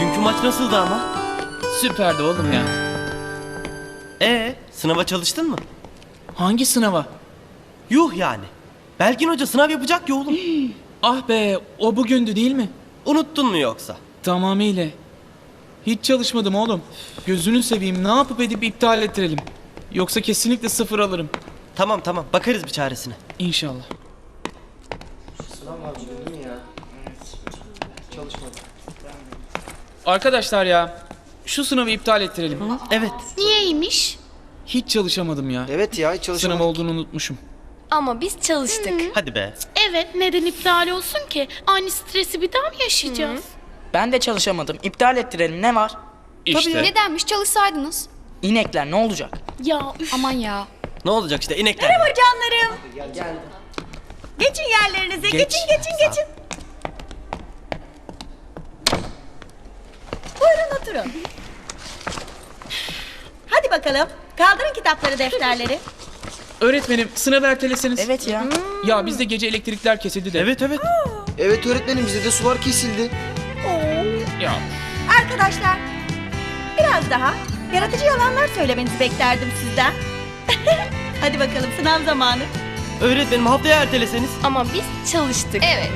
Dünkü maç nasıldı ama? Süperdi oğlum ya. Ee, sınava çalıştın mı? Hangi sınava? Yuh yani. Belgin Hoca sınav yapacak ya oğlum. Ah be o bugündü değil mi? Unuttun mu yoksa? Tamamıyla. Hiç çalışmadım oğlum. Gözünü seveyim ne yapıp edip iptal ettirelim. Yoksa kesinlikle sıfır alırım. Tamam tamam bakarız bir çaresine. İnşallah. Arkadaşlar ya şu sınavı iptal ettirelim. Evet. Niyeymiş? Hiç çalışamadım ya. Evet ya hiç Sınav çalışamadım. olduğunu unutmuşum. Ama biz çalıştık. Hadi be. Evet neden iptal olsun ki? Aynı stresi bir daha mı yaşayacağız? Ben de çalışamadım. İptal ettirelim ne var? İşte. Nedenmiş çalışsaydınız. İnekler ne olacak? Ya üf. Aman ya. Ne olacak işte inekler. Canlarım. Geçin yerlerinize. Geçin geçin geçin. Buyurun oturun. Hadi bakalım. Kaldırın kitapları, defterleri. Öğretmenim sınavı erteleseniz. Evet ya. Ya bizde gece elektrikler kesildi de. Evet evet. Evet öğretmenim bizde de sular kesildi. Ya Arkadaşlar, biraz daha yaratıcı yalanlar söylemenizi beklerdim sizden. Hadi bakalım sınav zamanı. Öğretmenim haftaya erteleseniz. Ama biz çalıştık. Evet.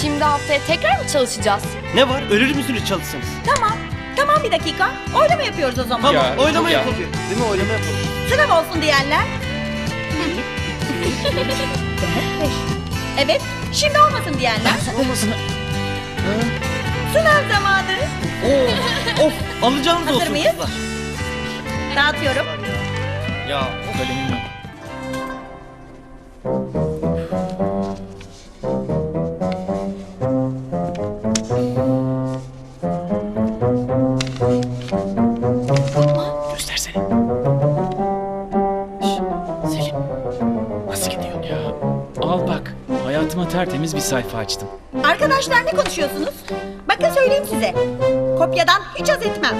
Şimdi haftaya tekrar mı çalışacağız? Ne var? Ölür müsünüz çalışsanız? Tamam. Tamam bir dakika. Oylama yapıyoruz o zaman. Tamam Ya, oylama ya. yapalım. Değil mi oylama yapalım. Sınav olsun diyenler. Beş. Evet, şimdi olmasın diyenler. Olmasın. Sınav zamanı. Of alacağınız Hazır olsun mıyız? kızlar. Dağıtıyorum. Ya kalemim yok. Hayatıma tertemiz bir sayfa açtım. Arkadaşlar ne konuşuyorsunuz? Bakın söyleyeyim size. Kopyadan hiç haz etmem.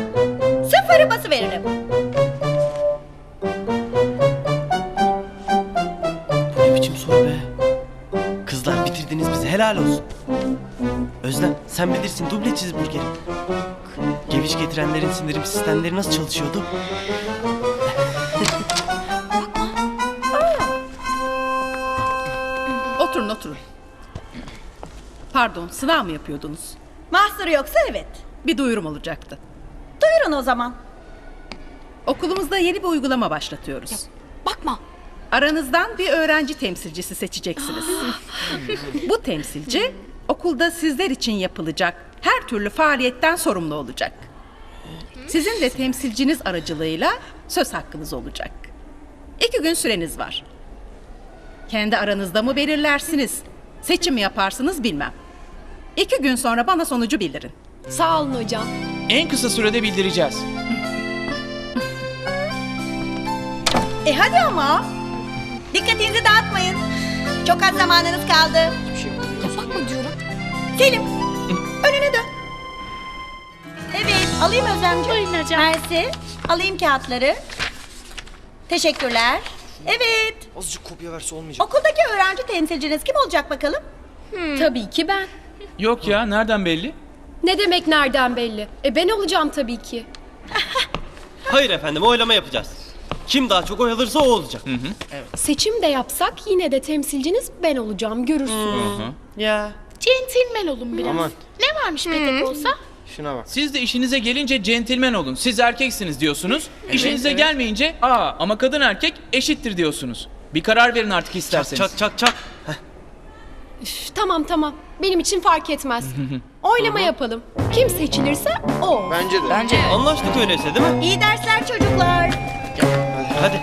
Sıfırı bası veririm. bu ne biçim soru be? Kızlar bitirdiniz bizi helal olsun. Özlem sen bilirsin duble cheeseburger. Geviş getirenlerin sindirim sistemleri nasıl çalışıyordu? Oturun. Pardon sınav mı yapıyordunuz? Mahsuru yoksa evet. Bir duyurum olacaktı. Duyurun o zaman. Okulumuzda yeni bir uygulama başlatıyoruz. Bakma. Aranızdan bir öğrenci temsilcisi seçeceksiniz. Bu temsilci okulda sizler için yapılacak her türlü faaliyetten sorumlu olacak. Sizin de temsilciniz aracılığıyla söz hakkınız olacak. İki gün süreniz var. Kendi aranızda mı belirlersiniz? Seçim mi yaparsınız bilmem. İki gün sonra bana sonucu bildirin. Sağ olun hocam. En kısa sürede bildireceğiz. E hadi ama. Dikkatinizi dağıtmayın. Çok az zamanınız kaldı. Ya bakma diyorum. Selim, önüne dön. Evet, alayım Özlemciğim. Buyurun hocam. Mersi, alayım kağıtları. Teşekkürler. Evet, Azıcık kopya verse olmayacak. okuldaki öğrenci temsilciniz kim olacak bakalım? Tabii ki ben. Yok ya nereden belli? Ne demek nereden belli? E ben olacağım tabii ki. Hayır efendim oylama yapacağız. Kim daha çok oy alırsa o olacak. Seçim de yapsak yine de temsilciniz ben olacağım görürsün. Ya Centilmen olun biraz. Aman. Ne varmış petek olsa? Şuna bak. Siz de işinize gelince centilmen olun. Siz erkeksiniz diyorsunuz. İşinize gelmeyince aa ama kadın erkek eşittir diyorsunuz. Bir karar verin artık çak isterseniz. çak çak çak. Üf, tamam tamam. Benim için fark etmez. Oylama yapalım. Kim seçilirse o. Bence de. Bence Anlaştık öyleyse değil mi? İyi dersler çocuklar. Hadi.